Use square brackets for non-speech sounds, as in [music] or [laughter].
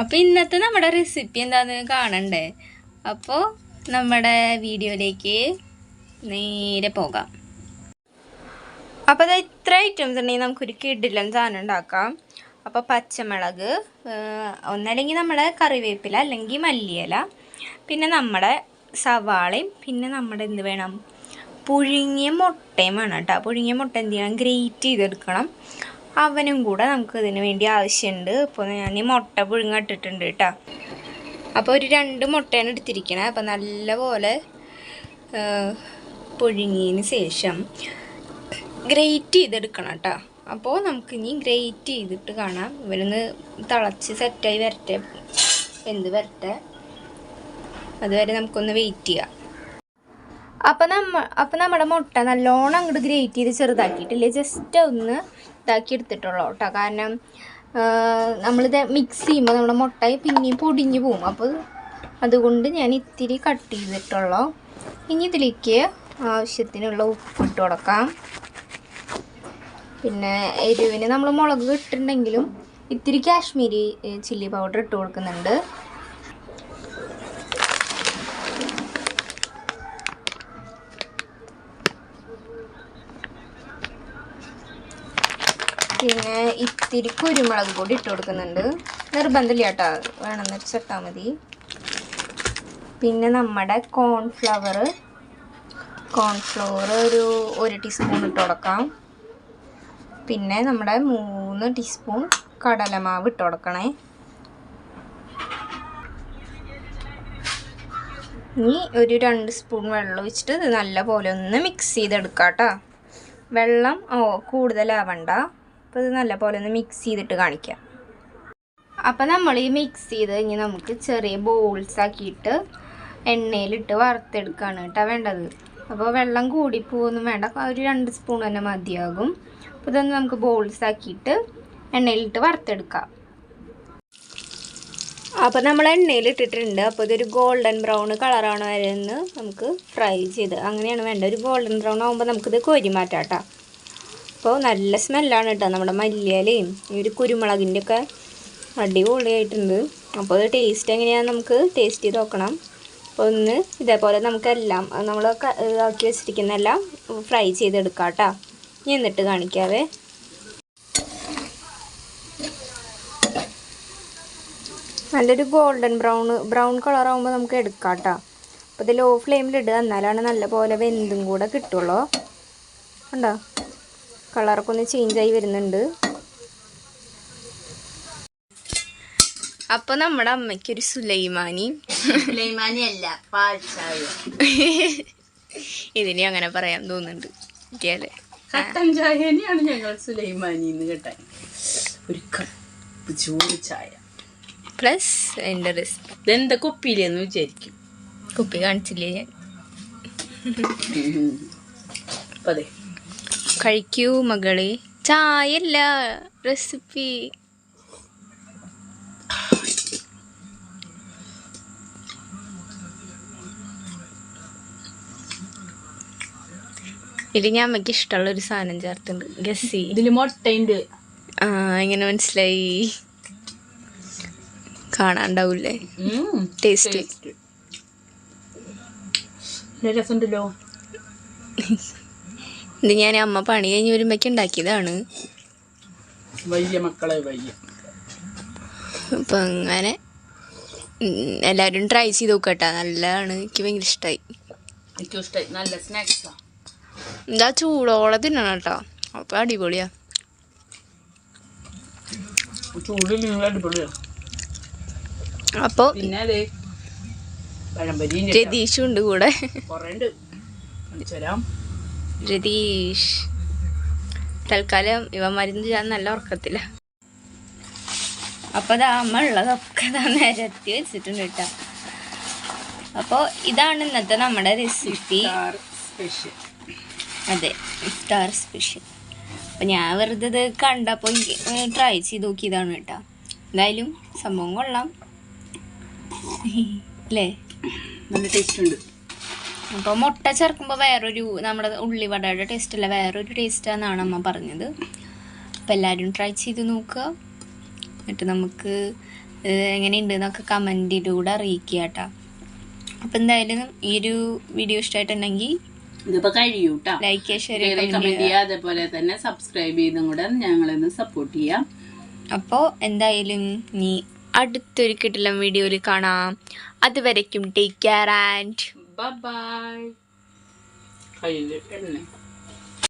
അപ്പോൾ ഇന്നത്തെ നമ്മുടെ റെസിപ്പി എന്താണെന്ന് കാണണ്ടേ? അപ്പോൾ നമ്മുടെ വീഡിയോയിലേക്ക് നേരെ പോകാം. അപ്പോൾ അത് ഇത്ര ഐറ്റംസ് ഉണ്ടെങ്കിൽ നമുക്കൊരു കിഡിലും സാധനം ഉണ്ടാക്കാം. അപ്പോൾ പച്ചമുളക് ഒന്നല്ലെങ്കിൽ നമ്മുടെ കറിവേപ്പില അല്ലെങ്കിൽ മല്ലിയില പിന്നെ നമ്മുടെ സവാളയും പിന്നെ നമ്മുടെ എന്ത് വേണം? പുഴുങ്ങിയ മുട്ടയും വേണം കേട്ടോ. പുഴുങ്ങിയ മുട്ട എന്ത് ചെയ്യണം? ഗ്രേറ്റ് ചെയ്തെടുക്കണം. അവനും കൂടെ നമുക്ക് ഇതിന് വേണ്ടി ആവശ്യമുണ്ട് അപ്പോൾ ഞാൻ ഈ മുട്ട പുഴുങ്ങിട്ടിട്ടുണ്ട് കേട്ടോ അപ്പോൾ ഒരു രണ്ട് മുട്ടയാണ് എടുത്തിരിക്കണേ. അപ്പോൾ നല്ലപോലെ പുഴുങ്ങിയതിന് ശേഷം ഗ്രേറ്റ് ചെയ്തെടുക്കണം കേട്ടോ അപ്പോൾ നമുക്കിനി ഗ്രേറ്റ് ചെയ്തിട്ട് കാണാം. ഇവരൊന്ന് തിളച്ച് സെറ്റായി വരട്ടെ. എന്ത് വരട്ടെ. അതുവരെ നമുക്കൊന്ന് വെയിറ്റ് ചെയ്യാം. അപ്പം നമ്മ അപ്പം നമ്മുടെ മുട്ട നല്ലോണം അങ്ങോട്ട് ഗ്രേറ്റ് ചെയ്ത് ചെറുതാക്കിയിട്ടില്ലേ? ജസ്റ്റ് ഒന്ന് ഇതാക്കി എടുത്തിട്ടുള്ളൂ കേട്ടോ. കാരണം നമ്മളിത് മിക്സ് ചെയ്യുമ്പോൾ നമ്മുടെ മുട്ട പിന്നെയും പൊടിഞ്ഞു പോകും. അപ്പോൾ അതുകൊണ്ട് ഞാൻ ഇത്തിരി കട്ട് ചെയ്തിട്ടുള്ളൂ. ഇനി ഇതിലേക്ക് ആവശ്യത്തിനുള്ള ഉപ്പ് ഇട്ട് കൊടുക്കാം. പിന്നെ എരിവിന് നമ്മൾ മുളക് ഇട്ടിട്ടുണ്ടെങ്കിലും ഇത്തിരി കാശ്മീരി ചില്ലി പൗഡർ ഇട്ട് കൊടുക്കുന്നുണ്ട്. പിന്നെ ഇത്തിരി കുരുമുളക് പൊടി ഇട്ട് കൊടുക്കുന്നുണ്ട്. നിർബന്ധമില്ല കേട്ടോ വേണമെന്ന് വെച്ചിട്ടാൽ മതി. പിന്നെ നമ്മുടെ കോൺഫ്ലവർ കോൺഫ്ലവർ ഒരു ഒരു ടീസ്പൂൺ ഇട്ട് കൊടുക്കാം. പിന്നെ നമ്മുടെ മൂന്ന് ടീസ്പൂൺ കടലമാവ് ഇട്ട് കൊടുക്കണേ. ഇനി ഒരു രണ്ട് സ്പൂൺ വെള്ളം ഒഴിച്ചിട്ട് ഇത് നല്ല പോലെ ഒന്ന് മിക്സ് ചെയ്തെടുക്കാം കേട്ടോ വെള്ളം ഓ കൂടുതലാവണ്ട. അപ്പോൾ ഇത് നല്ല പോലെ ഒന്ന് മിക്സ് ചെയ്തിട്ട് കാണിക്കാം. അപ്പോൾ നമ്മൾ ഈ മിക്സ് ചെയ്ത് ഇനി നമുക്ക് ചെറിയ ബോൾസ് ആക്കിയിട്ട് എണ്ണയിലിട്ട് വറുത്തെടുക്കുകയാണ് കേട്ടോ വേണ്ടത്. അപ്പോൾ വെള്ളം കൂടി പോകുന്നു വേണ്ട ഒരു രണ്ട് സ്പൂൺ തന്നെ മതിയാകും. അപ്പോൾ ഇതൊന്ന് നമുക്ക് ബോൾസ് ആക്കിയിട്ട് എണ്ണയിലിട്ട് വറുത്തെടുക്കാം. അപ്പോൾ നമ്മൾ എണ്ണയിലിട്ടിട്ടുണ്ട്. അപ്പോൾ ഇതൊരു ഗോൾഡൻ ബ്രൗൺ കളറാണ് വരുന്നത് നമുക്ക് ഫ്രൈ ചെയ്ത്. അങ്ങനെയാണ് വേണ്ടത്. ഒരു ഗോൾഡൻ ബ്രൗൺ ആകുമ്പോൾ നമുക്കിത് കോരി മാറ്റാം കേട്ടോ. അപ്പോൾ നല്ല സ്മെല്ലാണ് കേട്ടോ നമ്മുടെ മല്ലിയാലേയും ഈ ഒരു കുരുമുളകിന്റെ ഒക്കെ അടിപൊളിയായിട്ടുണ്ട്. അപ്പോൾ അത് ടേസ്റ്റ് എങ്ങനെയാണെന്ന് നമുക്ക് ടേസ്റ്റ് ചെയ്ത് നോക്കണം. അപ്പോൾ ഒന്ന് ഇതേപോലെ നമുക്കെല്ലാം നമ്മൾ ആക്കി വെച്ചിരിക്കുന്നതെല്ലാം ഫ്രൈ ചെയ്തെടുക്കാം കേട്ടോ ഞാൻ എന്നിട്ട് കാണിക്കാവേ. നല്ലൊരു ഗോൾഡൻ ബ്രൗൺ ബ്രൗൺ കളർ ആകുമ്പോൾ നമുക്ക് എടുക്കാം കേട്ടോ അപ്പോൾ ഇത് ലോ ഫ്ലെയിമിലിട്ട് തന്നാലാണ് നല്ല പോലെ വെന്തും കൂടെ കിട്ടുള്ളൂ. കണ്ടോ കളറൊക്കെ ഒന്ന് ചേഞ്ച് ആയി വരുന്നുണ്ട്. അപ്പൊ നമ്മുടെ അമ്മയ്ക്കൊരു സുലൈമാനി. സുലൈമാനി അല്ല ഇതിനെ അങ്ങനെ പറയാൻ തോന്നുന്നുണ്ട്. കട്ടൻ ചായനെയാണ് ഞങ്ങൾ സുലൈമാനി എന്ന് കേട്ടാൻ. ഒരു കപ്പ് ചൂട് ചായ. പ്ലസ് എന്റെ റെസിപ്പി ഇതെന്താ കുപ്പിയിലെന്ന് വിചാരിക്കും? കുപ്പി കാണിച്ചില്ലേ ഞാൻ? അതെ കഴിക്കൂ മകളെ. ചായല്ല റെസിപ്പി ഇതിൽ ഞാൻ അമ്മയ്ക്ക് ഇഷ്ടമുള്ള ഒരു സാധനം ചേർത്തുണ്ട് ഗസ്സി ഇതിൽ മുട്ടയുണ്ട്. ആ എങ്ങനെ മനസ്സിലായി? കാണാണ്ടാവൂലേ ഉം. Taste taste. രസമുണ്ടല്ലോ. [laughs] ഇത് ഞാൻ അമ്മ പണി കഴിഞ്ഞ് വരുമ്പോഴേക്ക് ഉണ്ടാക്കിയതാണ്. വയ്യ മക്കളെ വയ്യ. അപ്പം അങ്ങനെ എല്ലാരും എല്ലാവരും ട്രൈ ചെയ്ത് നോക്കട്ടെ. നല്ലതാണ്. എനിക്ക് ഭയങ്കര ഇഷ്ടമായി ഏറ്റവും ഇഷ്ടമായി നല്ല സ്നാക്സാ എന്താ ചൂടോളം തിന്നണം കേട്ടോ. അപ്പം അടിപൊളിയാ. ചൂടിൽ നിങ്ങൾ അടിപൊളിയാ. അപ്പോൾ പിന്നെ അതെ പഴംപരിയും രതീഷും ഉണ്ട് കൂടെ. കുറേ ഉണ്ട്. കാണിച്ചു തരാം. രതീഷ്. തൽക്കാലം ഇവന്മാരിന്ന് ഞാൻ നല്ല ഉറക്കത്തില്ല അപ്പോൾ ഇതാ അമ്മ ഉള്ളതൊക്കെ നേരത്തി നിരത്തി വെച്ചിട്ടുണ്ട് കേട്ടോ. അപ്പോൾ ഇതാണ് ഇന്നത്തെ നമ്മുടെ റെസിപ്പി അതെ ഇഫ്താർ സ്പെഷ്യൽ അപ്പം ഞാൻ വെറുതെ ഇത് കണ്ടപ്പോൾ ട്രൈ ചെയ്ത് നോക്കിയതാണ് കേട്ടോ. എന്തായാലും സംഭവം കൊള്ളാം. [laughs] അല്ലേ നല്ല ടേസ്റ്റ് ഉണ്ട്. അപ്പോൾ മുട്ട ചേർക്കുമ്പോൾ വേറൊരു നമ്മുടെ ഉള്ളിവടയുടെ ടേസ്റ്റ് അല്ല വേറൊരു ടേസ്റ്റാണെന്നാണ് അമ്മ പറഞ്ഞത്. അപ്പോൾ എല്ലാരും ട്രൈ ചെയ്ത് നോക്കുക. എന്നിട്ട് നമുക്ക് എങ്ങനെയുണ്ട് എന്നൊക്കെ കമന്റിലൂടെ അറിയിക്കുക കേട്ടോ. അപ്പം എന്തായാലും ഈ ഒരു വീഡിയോ ഇഷ്ടമായിട്ടുണ്ടെങ്കിൽ ഇതിപ്പോ കഴിയൂ ലൈക്ക് ഷെയർ കമന്റ് ചെയ്യുക. അതേപോലെ തന്നെ സബ്സ്ക്രൈബ് ചെയ്തും കൂടെ ഞങ്ങളൊന്ന് സപ്പോർട്ട് ചെയ്യാം. അപ്പോൾ എന്തായാലും നീ അടുത്തൊരു കിട്ടില്ല വീഡിയോയിൽ കാണാം. അതുവരയ്ക്കും take care and Bye-bye. Kayo, -bye.